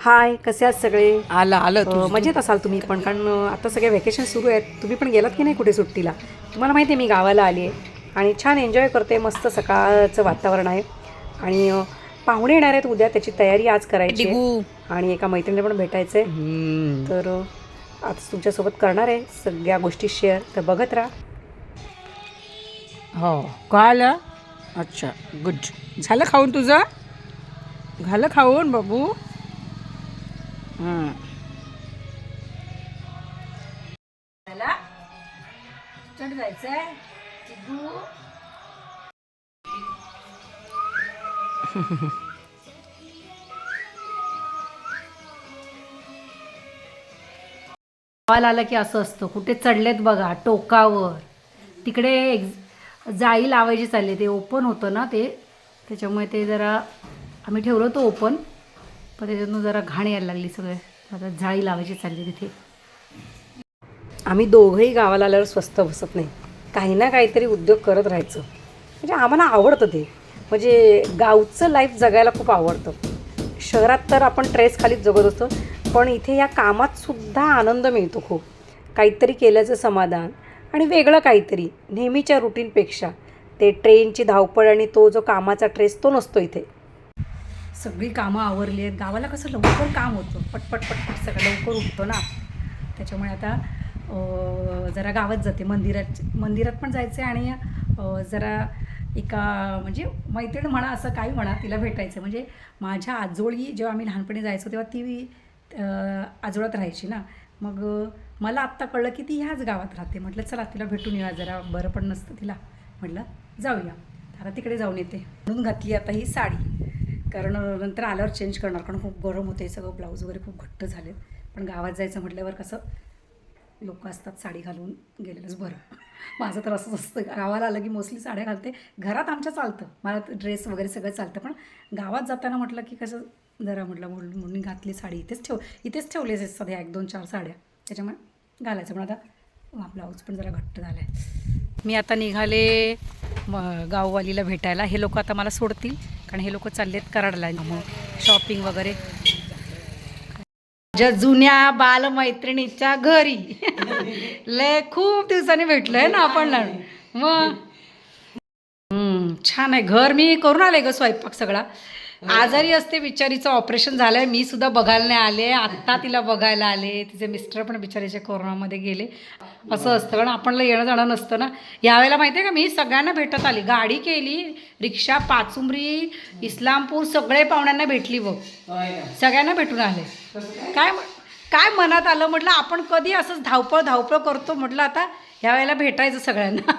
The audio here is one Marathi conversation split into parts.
हाय कसे आहात सगळे? आलं आलं मजेत असाल तुम्ही पण कारण आता सगळे व्हॅकेशन सुरू आहेत. तुम्ही पण गेलात की नाही कुठे सुट्टीला? तुम्हाला माहिती आहे मी गावाला आली आहे. आणि छान एन्जॉय करते मस्त सकाळचं वातावरण आहे. आणि पाहुणे येणार आहेत उद्या त्याची तयारी आज करायची आणि एका मैत्रिणीला पण भेटायचं आहे. तर आज तुमच्यासोबत करणार आहे सगळ्या गोष्टी शेअर तर बघत राहा. हो. कळालं अच्छा गुड झालं खाऊन तुझं? झालं खाऊन बाबू? हं. गावाला आलं की असं असतं कुठे चढलेत बघा टोकावर तिकडे एक जाळी लावायची चालली ते ओपन होतं ना ते त्याच्यामुळे ते जरा आम्ही ठेवलं होतं ओपन पण त्याच्यातून जरा घाण यायला लागली सगळे. आता जाळी लावायची चालली तिथे. आम्ही दोघंही गावाला आल्यावर स्वस्त बसत नाही. काही ना काहीतरी उद्योग करत राहायचं. म्हणजे आम्हाला आवडतं ते. म्हणजे गावचं लाईफ जगायला खूप आवडतं. शहरात तर आपण ट्रेस खालीच जगत असतो पण इथे या कामात सुद्धा आनंद मिळतो खूप. काहीतरी केल्याचं समाधान आणि वेगळं काहीतरी नेहमीच्या रुटीनपेक्षा ते ट्रेनची धावपळ आणि तो जो कामाचा ट्रेस तो नसतो इथे. सगळी कामं आवरली आहेत. गावाला कसं लवकर काम होतं. पटपट पटपट सगळं लवकर उठतो ना. त्याच्यामुळे आता जरा गावात जाते. मंदिरात मंदिरात पण जायचं आहे आणि जरा एका म्हणजे मैत्रीण म्हणा असं काही म्हणा तिला भेटायचं म्हणजे माझ्या आजोळी जेव्हा आम्ही लहानपणी जायचो तेव्हा ती आजोळात राहायची ना. मग मला आत्ता कळलं की ती ह्याच गावात राहते. म्हटलं चला तिला भेटून येऊया जरा. बरं पण नसतं तिला. म्हटलं जाऊया. आता तिकडे जाऊन येते. म्हणून घातली आता ही साडी. कारण नंतर आल्यावर चेंज करणार. कारण खूप गरम होते सगळं ब्लाऊज वगैरे खूप घट्ट झाले पण गावात जायचं म्हटल्यावर कसं लोक असतात साडी घालून गेलेलंच बरं. माझं तर असंच असतं. गावाला आलं की मोस्टली साड्या घालते. घरात आमच्या चालतं. मला ड्रेस वगैरे सगळं चालतं. पण गावात जाताना म्हटलं की कसं जरा म्हटलं म्हणून घातली साडी. इथेच ठेव इथेच ठेवले सध्या एक दोन चार साड्या. त्याच्यामुळे घालायचं. पण आता ब्लाऊज पण जरा घट्ट झाला आहे मी आता निघाले गाववालीला भेटायला. हे लोक आता मला सोडतील कारण हे लोक चाललेत कराडला मग शॉपिंग वगैरे. माझ्या जुन्या बालमैत्रिणीच्या घरी. लय खूप दिवसांनी भेटलोय ना आपण. मग. छान आहे. घर मी करून आले ग स्वयंपाक सगळा. आजारी असते बिचारीचं ऑपरेशन झालंय मी सुद्धा बघायला नाही आले आत्ता तिला बघायला आले तिचे मिस्टर पण बिचारीच्या कोरोनामध्ये गेले. असं असतं कारण आपणला येणं जाणं नसतं ना. यावेळेला माहिती आहे का मी सगळ्यांना भेटत आली. गाडी केली रिक्षा पाचुंबरी इस्लामपूर सगळे पाहुण्यांना भेटली बघ. सगळ्यांना भेटून आले. काय काय मनात आलं म्हटलं आपण कधी असंच धावपळ धावपळ करतो म्हटलं आता यावेळेला भेटायचं सगळ्यांना.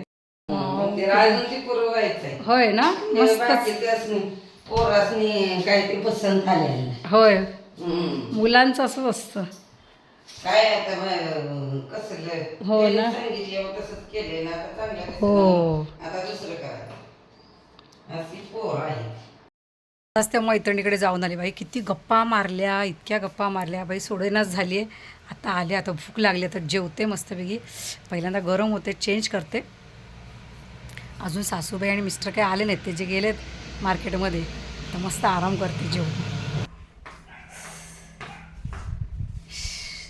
होय ना? मस्त. होय. मुलांचं असंच असतं. काय आता मग कसं हो ना. तसंच केलंय ना आता हो. आता दुसरं करायचं अशी पोर आहे आज त्या मैत्रिणीकडे जाऊन आली बाई. किती गप्पा मारल्या इतक्या गप्पा मारल्या. बाई सोडेनाच झाली आहे आता आले आता भूक लागली तर जेवते मस्तपैकी. पहिल्यांदा गरम होते चेंज करते. अजून सासूबाई आणि मिस्टर काही आले नाहीत ते जे गेलेत मार्केटमध्ये तर मस्त आराम करते जेवण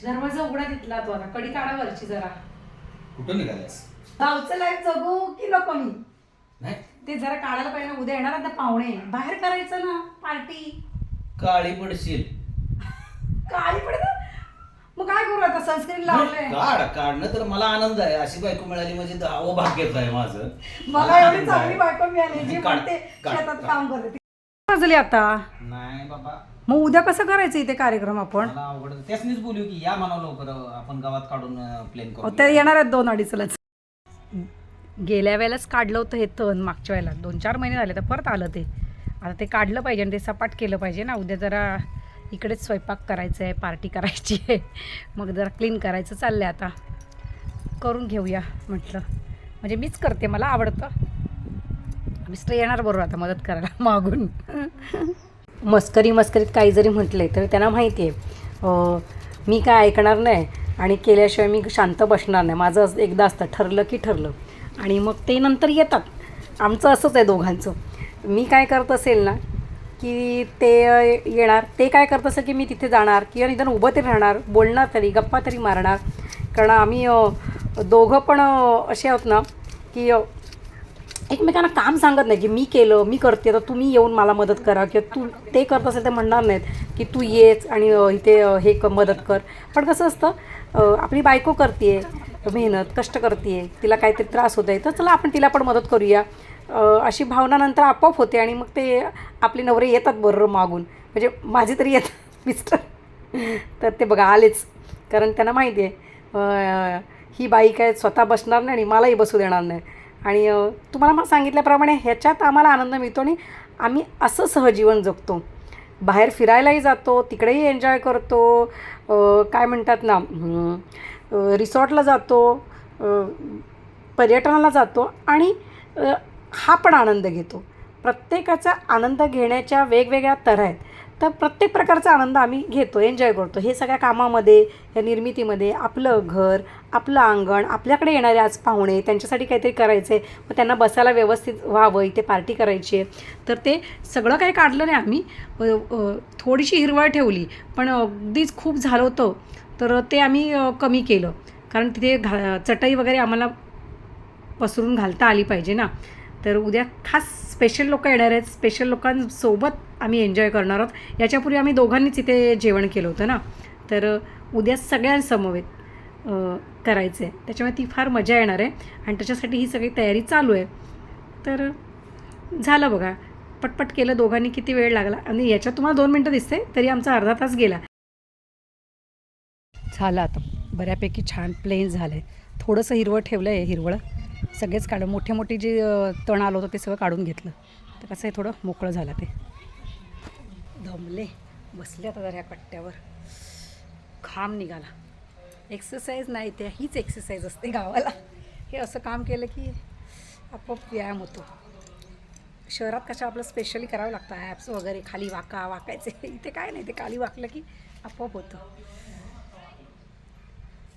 दरवाजा उघडा तिथला तो आता कडी काढा वरची जरा. कुठं निघाल्यास? गावचं लाईफ जगू की नको मी? नाही. ते जरा काढायला पाहिजे ना उद्या येणार आता पाहुणे. बाहेर करायचं ना पार्टी. काळी पडशील. काळी पडत? मग काय करू आता? सनस्क्रीन लावलंय. काढ काढणं तर मला आनंद आहे. अशी बायको मिळाली म्हणजे दहावं भाग्यच आहे माझं. मला एवढी आनंद चांगली आहे. बायको मिळाली जी काढ, म्हणते काढ, शेतात काढ. काम करते. वाजली आता? नाही बाबा. मग उद्या कसं करायचं इथे कार्यक्रम आपण? मला अवघड त्यासनीच बोलू की या म्हणावं लवकर. आपण गावात काढून प्लेन अहो, करू. ते येणार आहेत दोन अडीचलाच. गेल्या वेळेलाच काढलं होतं हे तण मागच्या वेळेला. दोन चार महिने झाले तर परत आलं ते. आता ते काढलं पाहिजे आणि ते सपाट केलं पाहिजे ना. उद्या जरा इकडेच स्वयंपाक करायचं आहे पार्टी करायची आहे. मग जरा क्लीन करायचं चाललं आहे आता. करून घेऊया म्हटलं. म्हणजे मीच करते मला आवडतं. मिस्टर येणार बरोबर आता मदत करायला मागून. मस्करी मस्करीत काही जरी म्हटले तरी त्यांना माहिती आहे मी काय ऐकणार नाही आणि केल्याशिवाय मी शांत बसणार नाही. माझं असं एकदा असतं ठरलं की ठरलं. आणि मग ते नंतर येतात. आमचं असंच आहे दोघांचं. मी काय करत असेल ना की ते येणार. ते काय करत असं की मी तिथे जाणार किंवा निदान उभं तरी राहणार बोलणार तरी गप्पा तरी मारणार. कारण आम्ही दोघं पण असे आहोत ना की एकमेकांना काम सांगत नाही की मी केलं मी करते तर तुम्ही येऊन मला मदत करा किंवा तू ते करत असेल ते म्हणणार नाहीत की तू येच आणि इथे हे क मदत कर. पण कसं असतं आपली बायको करते मेहनत कष्ट करते तिला काहीतरी त्रास होत आहे तर चला आपण तिला पण मदत करूया. अशी भावना नंतर आपोआप होते आणि मग ते आपले नवरे येतात बरोबर मागून. म्हणजे माझे तरी येतात मिस्टर. तर ते बघा आलेच. कारण त्यांना माहिती आहे ही बाई काय स्वतः बसणार नाही आणि मलाही बसू देणार नाही. आणि तुम्हाला मग सांगितल्याप्रमाणे ह्याच्यात आम्हाला आनंद मिळतो आणि आम्ही असं सहजीवन जगतो. बाहेर फिरायलाही जातो तिकडेही एन्जॉय करतो. काय म्हणतात ना रिसॉर्टला जातो पर्यटनाला जातो आणि हा पण आनंद घेतो. प्रत्येकाचा आनंद घेण्याच्या वेगवेगळ्या तऱ्हा आहेत. तर प्रत्येक प्रकारचा आनंद आम्ही घेतो एन्जॉय करतो. हे सगळ्या कामामध्ये या निर्मितीमध्ये आपलं घर आपलं अंगण आपल्याकडे येणारे आज पाहुणे त्यांच्यासाठी काहीतरी करायचं आहे मग त्यांना बसायला व्यवस्थित व्हावं इथे पार्टी करायची आहे. तर ते सगळं काही काढलं नाही आम्ही. थोडीशी हिरवळ ठेवली पण अगदीच खूप झालं होतं. तर ते आम्ही कमी केलं. कारण तिथे घा चटई वगैरे आम्हाला पसरून घालता आली पाहिजे ना. तर उद्या खास स्पेशल लोक येणार आहेत. स्पेशल लोकांसोबत आम्ही एन्जॉय करणार आहोत. याच्यापूर्वी आम्ही दोघांनीच इथे जेवण केलं होतं ना? तर उद्या सगळ्यांसमवेत करायचं आहे त्याच्यामुळे ती फार मजा येणार आहे. आणि त्याच्यासाठी ही सगळी तयारी चालू आहे. तर झालं बघा. पटपट केलं दोघांनी किती वेळ लागला? आणि याच्यात तुम्हाला दोन मिनटं दिसते तरी आमचा अर्धा तास गेला. झालं आता. बऱ्यापैकी छान प्लेन झालं आहे थोडंसं हिरवळ ठेवलं आहे हिरवळ. सगळेच काढ मोठे मोठे जे तण आलं होतं ते सगळं काढून घेतलं. तर कसं आहे थोडं मोकळं झालं ते. दमले बसले आता जरा ह्या कट्ट्यावर. घाम निघाला. एक्सरसाइज नाही ते हीच एक्सरसाइज असते गावाला. हे असं काम केलं की आपोआप व्यायाम होतो. शहरात कशा आपलं स्पेशली करावं लागतं ॲप्स वगैरे खाली वाका वाकायचे. इथे काय नाही ते खाली वाकलं की आपोआप होतं.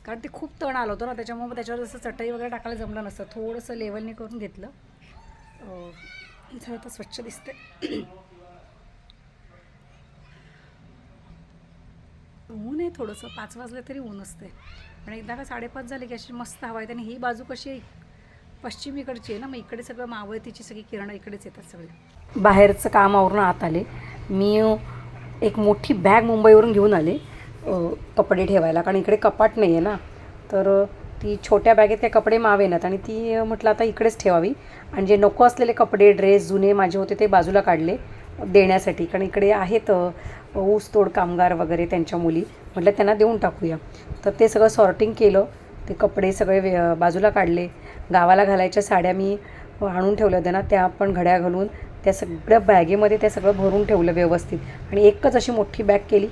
कारण ते खूप तण आलं होतं ना त्याच्यामुळे त्याच्यावर जसं चटई वगैरे टाकायला जमलं नसतं. थोडंसं लेवलने करून घेतलं. अं, झालं तर स्वच्छ दिसते ऊन आहे थोडंसं पाच वाजलं तरी ऊन असते पण एकदा का साडेपाच झाले की अशी मस्त हवा येते आणि ही बाजू कशी आहे? पश्चिमेकडची आहे ना मग इकडे सगळं मावळतीची सगळी किरणं इकडेच येतात सगळे. बाहेरचं काम आवरून आत आले. मी एक मोठी बॅग मुंबईवरून घेऊन आले. कपडे ठेवायला कारण इकडे कपाट नाही आहे ना. तर ती छोट्या बॅगेत काही कपडे मावेनात आणि ती म्हटलं आता इकडेच ठेवावी. आणि जे नको असलेले कपडे ड्रेस जुने माझे होते ते बाजूला काढले देण्यासाठी. कारण इकडे आहेत ऊसतोड कामगार वगैरे त्यांच्या मुली. म्हटलं त्यांना देऊन टाकूया. तर ते सगळं सॉर्टिंग केलं. ते कपडे सगळे वे बाजूला काढले. गावाला घालायच्या साड्या मी आणून ठेवल्या होत्या ना त्या पण घड्या घालून त्या सगळ्या बॅगेमध्ये ते सगळं भरून ठेवलं व्यवस्थित. आणि एकच अशी मोठी बॅग केली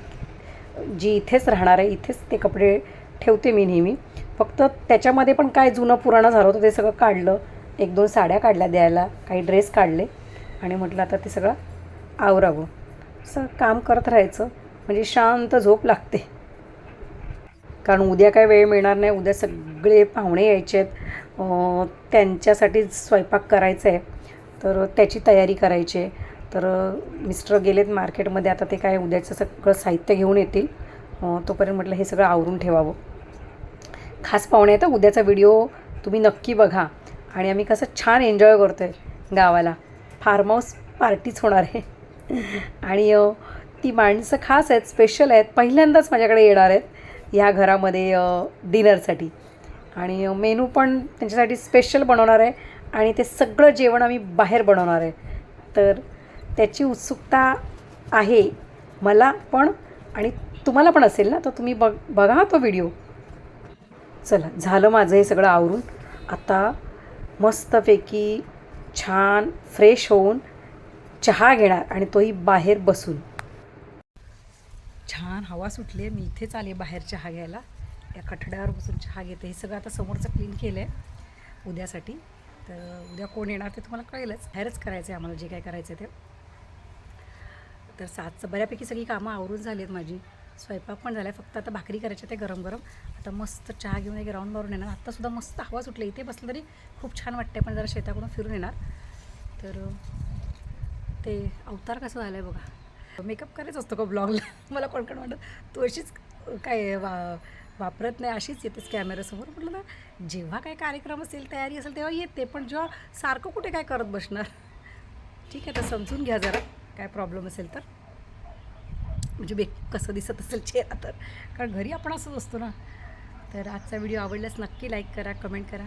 जी इथेच राहणार आहे इथेच ते कपडे ठेवते मी नेहमी. फक्त त्याच्यामध्ये पण काय जुनं पुराणं झालं होतं ते सगळं काढलं. एक दोन साड्या काढल्या द्यायला काही ड्रेस काढले आणि म्हटलं आता ते सगळं आवरावं. असं काम करत राहायचं. म्हणजे शांत झोप लागते. कारण उद्या काय वेळ मिळणार नाही उद्या सगळे पाहुणे यायचे आहेत. त्यांच्यासाठी स्वयंपाक करायचा आहे. तर त्याची तयारी करायची आहे. तर मिस्टर गेलेत मार्केटमध्ये. आता ते काय उद्याचं सगळं साहित्य घेऊन येतील. तोपर्यंत म्हटलं हे सगळं आवरून ठेवावं. खास पाहुणे आहेत तर उद्याचा व्हिडिओ तुम्ही नक्की बघा. आणि आम्ही कसं छान एन्जॉय करतो आहे गावाला. फार्म हाऊस पार्टीच होणार आहे. आणि ती माणसं खास आहेत स्पेशल आहेत. पहिल्यांदाच माझ्याकडे येणार आहेत ह्या घरामध्ये डिनरसाठी. आणि मेनू पण त्यांच्यासाठी स्पेशल बनवणार आहे. आणि ते सगळं जेवण आम्ही बाहेर बनवणार आहे. तर त्याची उत्सुकता आहे मला पण आणि तुम्हाला पण असेल ना तर तुम्ही बघ बघा तो व्हिडिओ. चला झालं माझं हे सगळं आवरून. आता मस्तपैकी छान फ्रेश होऊन चहा घेणार आणि तोही बाहेर बसून. छान हवा सुटली आहे मी इथेच आले बाहेर चहा घ्यायला. या कठड्यावर बसून चहा घेते. हे सगळं आता समोरचं क्लीन केलं आहे उद्यासाठी. तर उद्या कोण येणार ते तुम्हाला कळेलच. बाहेरच करायचं आहे आम्हाला जे काय करायचं आहे ते. तर सातचं बऱ्यापैकी सगळी कामं आवरून झाली आहेत माझी. स्वयंपाक पण झाला आहे फक्त आता भाकरी करायची ते गरम गरम आता मस्त चहा घेऊन एक राऊंड मारून येणार. आत्तासुद्धा मस्त हवा सुटली. इथे बसलं तरी खूप छान वाटते पण जरा शेताकडून फिरून येणार. तर ते अवतार कसं झालं आहे बघा. मेकअप करायचं असतो का ब्लॉगला? मला कोण कोण वाटत तू अशीच काय वा वापरत नाही अशीच येतेस कॅमेऱ्यासमोर. म्हटलं ना जेव्हा काय कार्यक्रम असेल तयारी असेल तेव्हा येते पण जेव्हा सारखं कुठे काय करत बसणार? ठीक आहे तर समजून घ्या जरा. काय प्रॉब्लेम असेल तर? म्हणजे बे कसं दिसत असेल चेहरा तर? कारण घरी आपण असंच असतो ना. तर आजचा व्हिडिओ आवडल्यास नक्की लाईक करा कमेंट करा.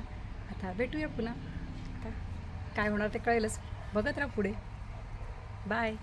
आता भेटूया पुन्हा. आता काय होणार ते कळेलच. बघत राहा पुढे. बाय